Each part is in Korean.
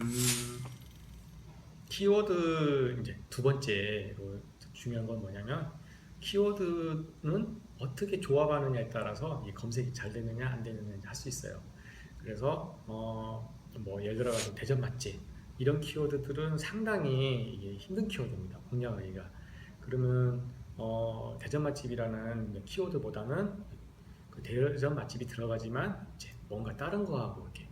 음, 키워드 이제 두 번째로 중요한 건 뭐냐면 키워드는 어떻게 조합하느냐에 따라서 이 검색이 잘 되느냐 안 되느냐 할 수 있어요. 그래서 어, 뭐 예를 들어서 대전 맛집 이런 키워드들은 상당히 힘든 키워드입니다. 공략하기가. 그러면 어, 대전 맛집이라는 키워드보다는 그 대전 맛집이 들어가지만 뭔가 다른 거하고 이렇게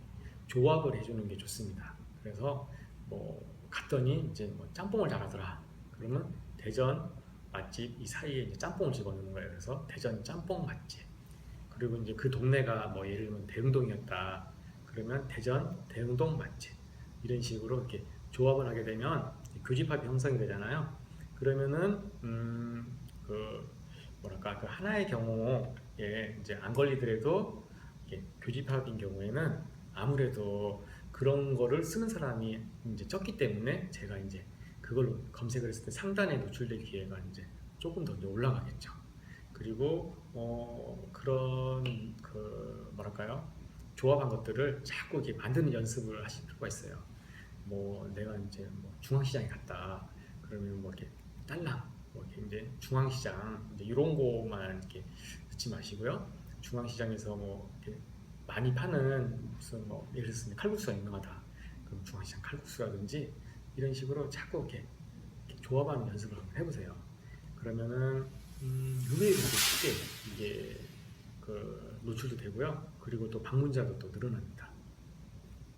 조합을 해주는 게 좋습니다. 그래서 뭐 갔더니 이제 뭐 짬뽕을 잘하더라. 그러면 대전 맛집 이 사이에 이제 짬뽕을 집어넣는 거예요. 그래서 대전 짬뽕 맛집. 그리고 이제 그 동네가 뭐 예를 들면 대흥동이었다. 그러면 대전 대흥동 맛집 이런 식으로 이렇게 조합을 하게 되면 교집합이 형성이 되잖아요. 그러면은 음 그 뭐랄까 그 하나의 경우에 이제 안 걸리더라도 교집합인 경우에는 아무래도 그런 거를 쓰는 사람이 이제 적기 때문에 제가 이제 그걸로 검색을 했을 때 상단에 노출될 기회가 이제 조금 더 이제 올라가겠죠. 그리고 어 그런 그 뭐랄까요 조합한 것들을 자꾸 이렇게 만드는 연습을 하실 필요가 있어요. 뭐 내가 이제 뭐 중앙시장에 갔다 그러면 뭐 이렇게 딸랑 뭐 이제 중앙시장 이제 이런 거만 이렇게 듣지 마시고요. 중앙시장에서 뭐 이렇게 많이 파는 무슨 뭐 예를 들어서 칼국수가 유명하다. 그럼 중앙시장 칼국수라든지 이런 식으로 자꾸 이렇게, 이렇게 조합하는 연습을 한번 해보세요. 그러면은 음, 의외로 쉽게 이게 그 노출도 되고요. 그리고 또 방문자도 또 늘어납니다.